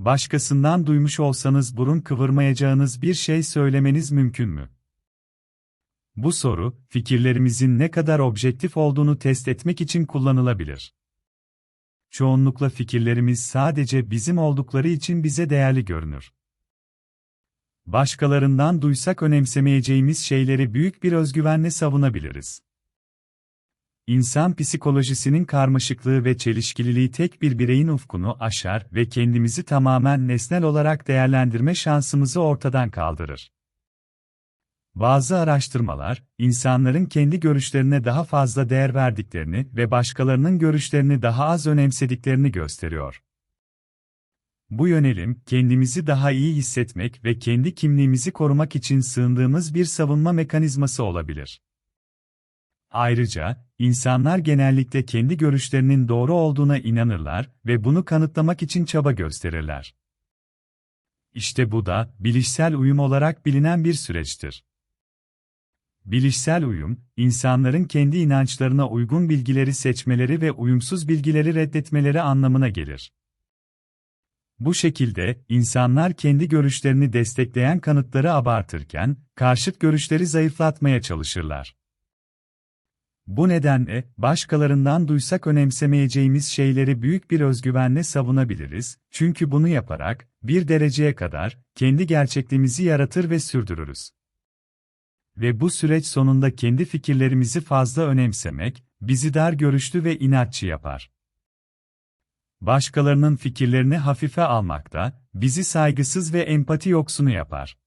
Başkasından duymuş olsanız burun kıvırmayacağınız bir şey söylemeniz mümkün mü? Bu soru, fikirlerimizin ne kadar objektif olduğunu test etmek için kullanılabilir. Çoğunlukla fikirlerimiz sadece bizim oldukları için bize değerli görünür. Başkalarından duysak önemsemeyeceğimiz şeyleri büyük bir özgüvenle savunabiliriz. İnsan psikolojisinin karmaşıklığı ve çelişkililiği tek bir bireyin ufkunu aşar ve kendimizi tamamen nesnel olarak değerlendirme şansımızı ortadan kaldırır. Bazı araştırmalar, insanların kendi görüşlerine daha fazla değer verdiklerini ve başkalarının görüşlerini daha az önemsediklerini gösteriyor. Bu yönelim, kendimizi daha iyi hissetmek ve kendi kimliğimizi korumak için sığındığımız bir savunma mekanizması olabilir. Ayrıca, insanlar genellikle kendi görüşlerinin doğru olduğuna inanırlar ve bunu kanıtlamak için çaba gösterirler. İşte bu da, bilişsel uyum olarak bilinen bir süreçtir. Bilişsel uyum, insanların kendi inançlarına uygun bilgileri seçmeleri ve uyumsuz bilgileri reddetmeleri anlamına gelir. Bu şekilde, insanlar kendi görüşlerini destekleyen kanıtları abartırken, karşıt görüşleri zayıflatmaya çalışırlar. Bu nedenle, başkalarından duysak önemsemeyeceğimiz şeyleri büyük bir özgüvenle savunabiliriz, çünkü bunu yaparak, bir dereceye kadar, kendi gerçekliğimizi yaratır ve sürdürürüz. Ve bu süreç sonunda kendi fikirlerimizi fazla önemsemek, bizi dar görüşlü ve inatçı yapar. Başkalarının fikirlerini hafife almakta, bizi saygısız ve empati yoksunu yapar.